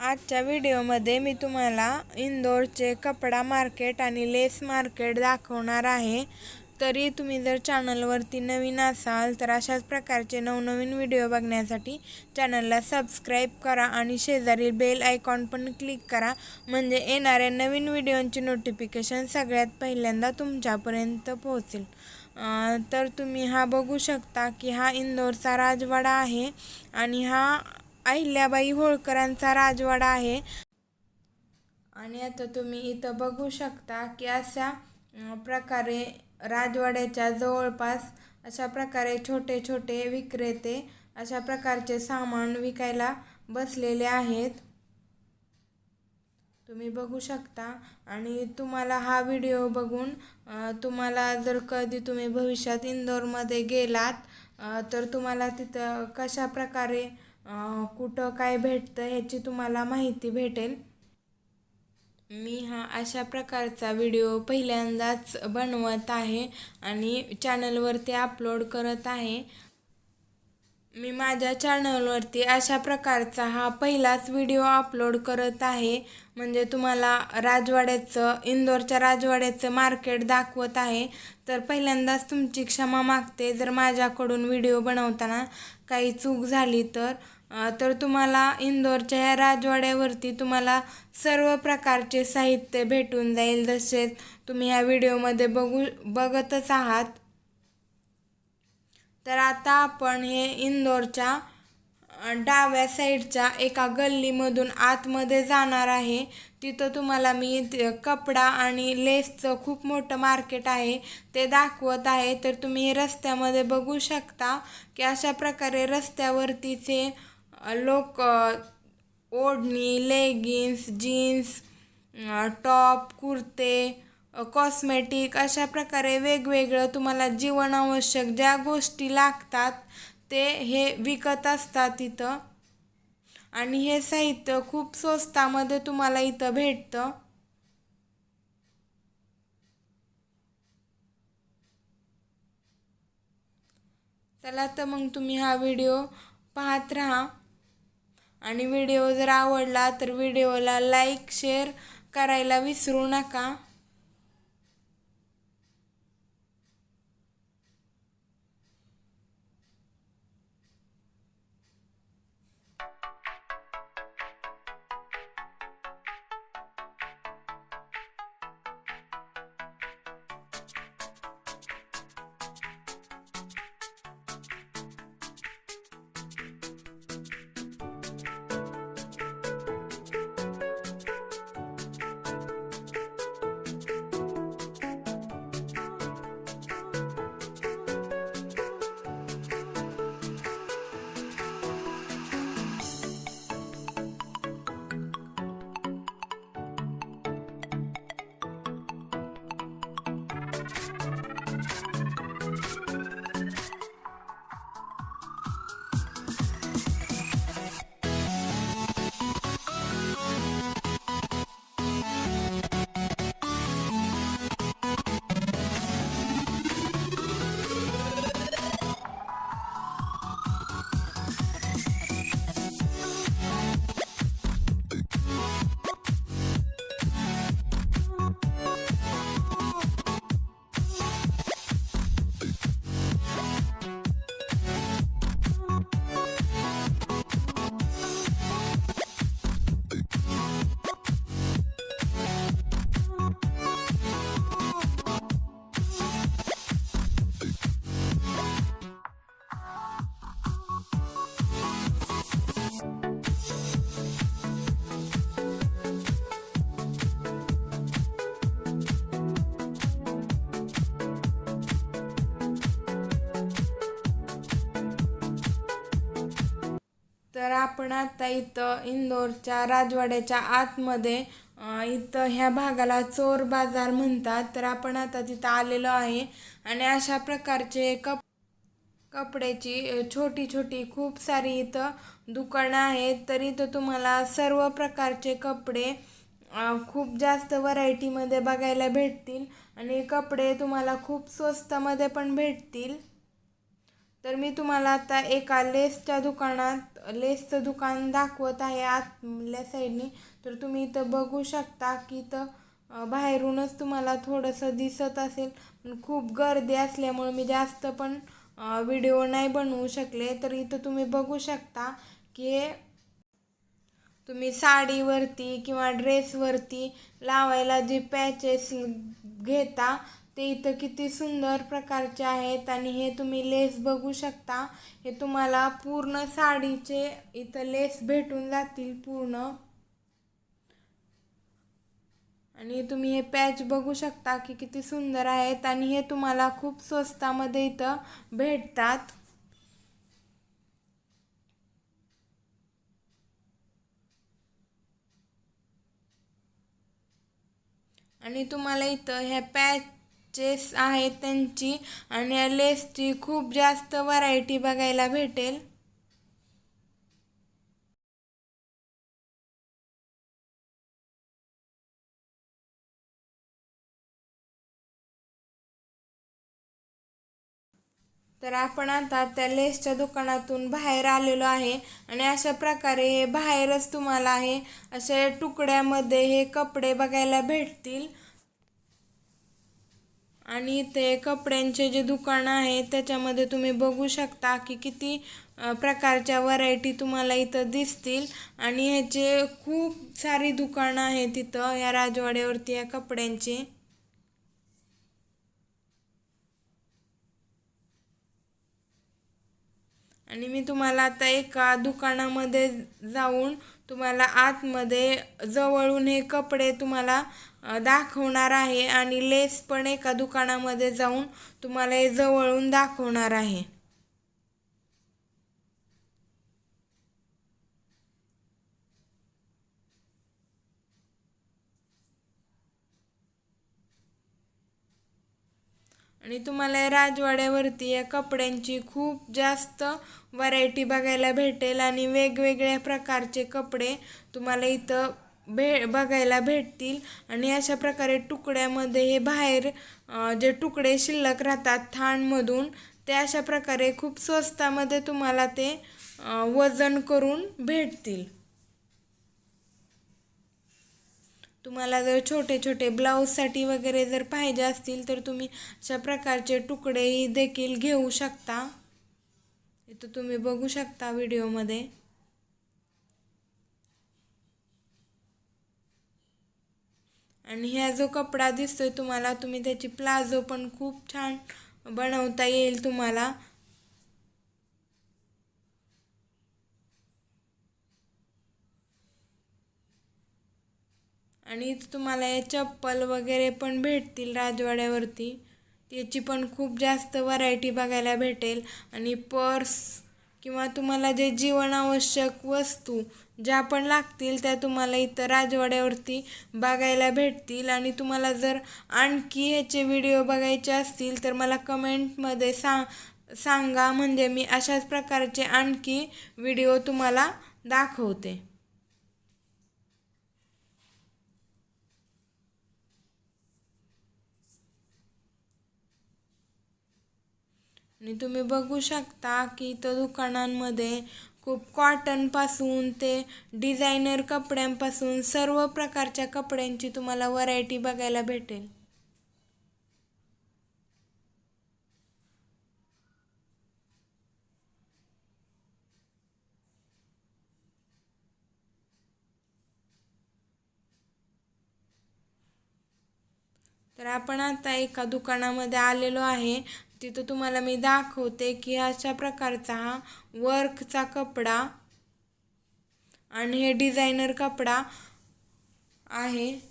आजच्या व्हिडिओमध्ये मी तुम्हाला इंदोरचे कपडा मार्केट आणि लेस मार्केट दाखवणार आहे. तरी तुम्ही जर चॅनलवरती नवीन असाल तर अशाच प्रकारचे नवनवीन व्हिडिओ बघण्यासाठी चॅनलला सबस्क्राईब करा आणि शेजारील बेल आयकॉन पण क्लिक करा. म्हणजे येणाऱ्या नवीन व्हिडिओंची नोटिफिकेशन सगळ्यात पहिल्यांदा तुमच्यापर्यंत पोहोचेल. तर तुम्ही हा बघू शकता की हा इंदोरचा राजवाडा आहे आणि हा अहिल्याबाई होळकरांचा राजवाडा आहे. आणि आता तुम्ही इथं बघू शकता की अशा प्रकारे राजवाड्याच्या जवळपास अशा प्रकारे छोटे छोटे विक्रेते अशा प्रकारचे सामान विकायला बसलेले आहेत. तुम्ही बघू शकता. आणि तुम्हाला हा व्हिडिओ बघून तुम्हाला जर कधी तुम्ही भविष्यात इंदोरमध्ये गेलात तर तुम्हाला तिथं कशा प्रकारे कुठं काय भेटतं ह्याची तुम्हाला माहिती भेटेल. मी हा अशा प्रकारचा व्हिडिओ पहिल्यांदाच बनवत आहे आणि चॅनलवरती अपलोड करत आहे. मी माझ्या चॅनलवरती अशा प्रकारचा हा पहिलाच व्हिडिओ अपलोड करत आहे. म्हणजे तुम्हाला राजवाड्याचं इंदोरच्या राजवाड्याचं मार्केट दाखवत आहे. तर पहिल्यांदाच तुमची क्षमा मागते जर माझ्याकडून व्हिडिओ बनवताना काही चूक झाली तर. तर तुम्हाला इंदोरच्या या राजवाड्यावरती तुम्हाला सर्व प्रकारचे साहित्य भेटून जाईल. जसे तुम्ही ह्या व्हिडिओमध्ये बघू बघतच आहात. तर आता आपण हे इंदोरच्या डाव्या साईडच्या एका गल्लीमधून आतमध्ये जाणार आहे. तिथं तुम्हाला मी ते कपडा आणि लेसचं खूप मोठं मार्केट आहे ते दाखवत आहे. तर तुम्ही हे रस्त्यामध्ये बघू शकता की अशा प्रकारे रस्त्यावरतीचे लोक ओढणी लेगिन्स जीन्स टॉप कुर्ते कॉस्मेटिक अशा प्रकारे वेगवेगळं तुम्हाला जीवनावश्यक ज्या गोष्टी लागतात ते हे विकत असतात इथं. आणि हे साहित्य खूप स्वस्तामध्ये तुम्हाला इथं भेटतं. चला तर मग तुम्ही हा व्हिडिओ पाहत राहा. आणि व्हिडिओ जर आवडला तर व्हिडिओला लाईक शेअर करायला विसरू नका. तर आपण आता इथं इंदोरच्या राजवाड्याच्या आतमध्ये इथं ह्या भागाला चोर बाजार म्हणतात. तर आपण आता तिथं आलेलो आहे आणि अशा प्रकारचे कप कपड्याची छोटी छोटी खूप सारी इथं दुकानं आहेत. तर इथं तुम्हाला सर्व प्रकारचे कपडे खूप जास्त व्हरायटीमध्ये बघायला भेटतील. आणि कपडे तुम्हाला खूप स्वस्तामध्ये पण भेटतील. तर मी तुम्हाला आता एका लेसच्या दुकानात लेसचं दुकान दाखवत आहे आतल्या साईडनी. तर तुम्ही इथं बघू शकता की इथं बाहेरूनच तुम्हाला थोडंसं दिसत असेल. पण खूप गर्दी असल्यामुळे मी जास्त पण व्हिडिओ नाही बनवू शकले. तर इथं तुम्ही बघू शकता की तुम्ही साडीवरती किंवा ड्रेसवरती लावायला जे पॅचेस घेता ते इथं किती सुंदर प्रकारचे आहेत आणि हे तुम्ही लेस बघू शकता. हे तुम्हाला पूर्ण साडीचे इथं लेस भेटून जातील पूर्ण. आणि तुम्ही हे पॅच बघू शकता की किती सुंदर आहेत आणि हे तुम्हाला खूप स्वस्तामध्ये इथं भेटतात. आणि तुम्हाला इथं ह्या चेस आहेत त्यांची आणि या लेसची खूप जास्त व्हरायटी बघायला भेटेल. तर आपण आता त्या लेसच्या दुकानातून बाहेर आलेलो आहे आणि अशा प्रकारे हे बाहेरच तुम्हाला हे अशा तुकड्यामध्ये हे कपडे बघायला भेटतील. आणि ते कपड्यांचे जे दुकान आहे त्याच्यामध्ये तुम्ही बघू शकता की किती प्रकारच्या व्हरायटी तुम्हाला इथं दिसतील. आणि ह्याचे खूप सारी दुकानं आहेत तिथं या राजवाड्यावरती या कपड्यांची. आणि मी तुम्हाला आता एका दुकानामध्ये जाऊन तुम्हाला आतमध्ये जवळून हे कपडे तुम्हाला दाखवणार आहे आणि लेस पण एका दुकानामध्ये जाऊन तुम्हाला हे जवळून दाखवणार आहे. आणि तुम्हाला राजवाड्यावरती या कपड्यांची खूप जास्त व्हरायटी बघायला भेटेल आणि वेगवेगळ्या प्रकारचे कपडे तुम्हाला इथं भे बघायला भेटतील. आणि अशा प्रकारे तुकड्यामध्ये हे बाहेर जे तुकडे शिल्लक राहतात थानमधून ते अशा प्रकारे खूप स्वस्तामध्ये तुम्हाला ते वजन करून भेटतील. तुम्हाला जर छोटे छोटे ब्लाऊजसाठी वगैरे जर पाहिजे असतील तर तुम्ही अशा प्रकारचे तुकडेही देखील घेऊ शकता. इथं तुम्ही बघू शकता व्हिडिओमध्ये आणि ह्या जो कपडा दिसतोय तुम्हाला तुम्ही त्याची प्लाझो पण खूप छान बनवता येईल तुम्हाला. आणि तुम्हाला या चप्पल वगैरे पण भेटतील राजवाड्यावरती. त्याची पण खूप जास्त व्हरायटी बघायला भेटेल. आणि पर्स किंवा तुम्हाला जे जीवनावश्यक वस्तू ज्या पण लागतील त्या तुम्हाला इथं राजवाड्यावरती बघायला भेटतील. आणि तुम्हाला जर आणखी ह्याचे व्हिडिओ बघायचे असतील तर मला कमेंटमध्ये सा सांगा. म्हणजे मी अशाच प्रकारचे आणखी व्हिडिओ तुम्हाला दाखवते. आणि तुम्ही बघू शकता की इथं दुकानांमध्ये खूप कॉटनपासून ते डिझायनर कपड्यांपासून सर्व प्रकारच्या कपड्यांची तुम्हाला व्हरायटी बघायला भेटेल. तर आपण आता एका दुकानामध्ये आलेलो आहे. तिथं तुम्हाला मी दाखवते की अशा प्रकारचा हा वर्कचा कपडा आणि हे डिझायनर कपडा आहे.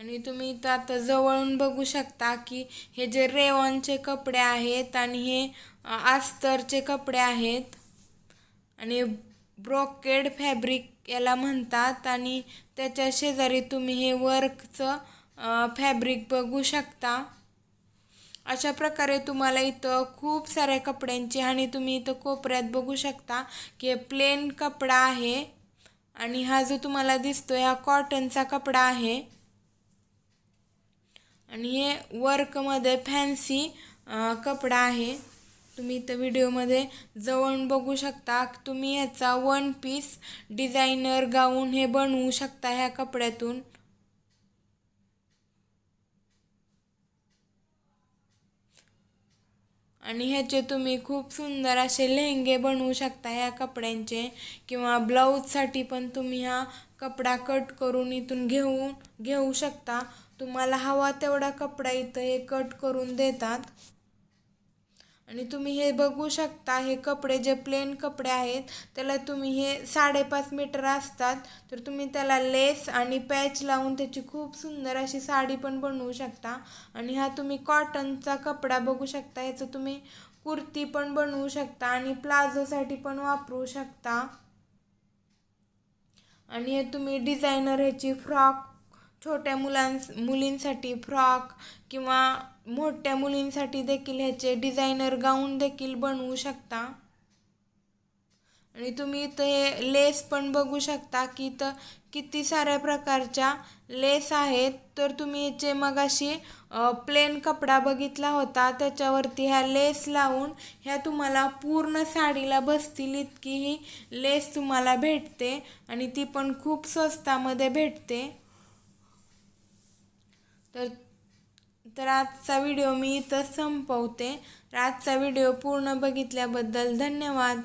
आणि तुम्ही इथं आता जवळून बघू शकता की हे जे रेवॉनचे कपडे आहेत आणि हे आस्तरचे कपडे आहेत. आणि ब्रोकेड फॅब्रिक याला म्हणतात आणि त्याच्या शेजारी तुम्ही हे वर्कचं फॅब्रिक बघू शकता. अशा प्रकारे तुम्हाला इथं खूप साऱ्या कपड्यांची आणि तुम्ही इथं कोपऱ्यात बघू शकता की प्लेन कपडा आहे. आणि हा जो तुम्हाला दिसतो हा कॉटनचा कपडा आहे. आणि हे वर्कमध्ये फॅन्सी कपडा आहे. तुम्ही इथं व्हिडिओमध्ये जवळ बघू शकता. तुम्ही ह्याचा वन पीस डिझायनर गाऊन हे बनवू शकता ह्या कपड्यातून. आणि ह्याचे तुम्ही खूप सुंदर असे लेहंगे बनवू शकता ह्या कपड्यांचे किंवा ब्लाऊजसाठी पण तुम्ही हा कपडा कट करून इथून घेऊन घेऊ शकता. तुम्हाला हवा तेवढा कपडा इथं हे कट करून देतात. आणि तुम्ही हे बघू शकता हे कपडे जे प्लेन कपडे आहेत त्याला तुम्ही हे साडेपाच मीटर असतात. तर तुम्ही त्याला लेस आणि पॅच लावून त्याची खूप सुंदर अशी साडी पण बनवू शकता. आणि हा तुम्ही कॉटनचा कपडा बघू शकता ह्याचं तुम्ही कुर्ती पण बनवू शकता आणि प्लाझोसाठी पण वापरू शकता. आणि हे तुम्ही डिझायनर ह्याची फ्रॉक छोट्या मुलांस मुलींसाठी फ्रॉक किंवा मोठ्या मुलींसाठी देखील ह्याचे डिझायनर गाऊन देखील बनवू शकता. आणि तुम्ही इथं हे लेस पण बघू शकता की इथं किती साऱ्या प्रकारच्या लेस आहेत. तर तुम्ही ह्याचे मगाशी प्लेन कपडा बघितला होता. त्याच्यावरती ह्या लेस लावून ह्या तुम्हाला पूर्ण साडीला बसतील इतकी ही लेस तुम्हाला भेटते. आणि ती पण खूप स्वस्तामध्ये भेटते. तर तर आजचा व्हिडिओ मी इथं संपवते. आजचा व्हिडिओ पूर्ण बघितल्याबद्दल धन्यवाद.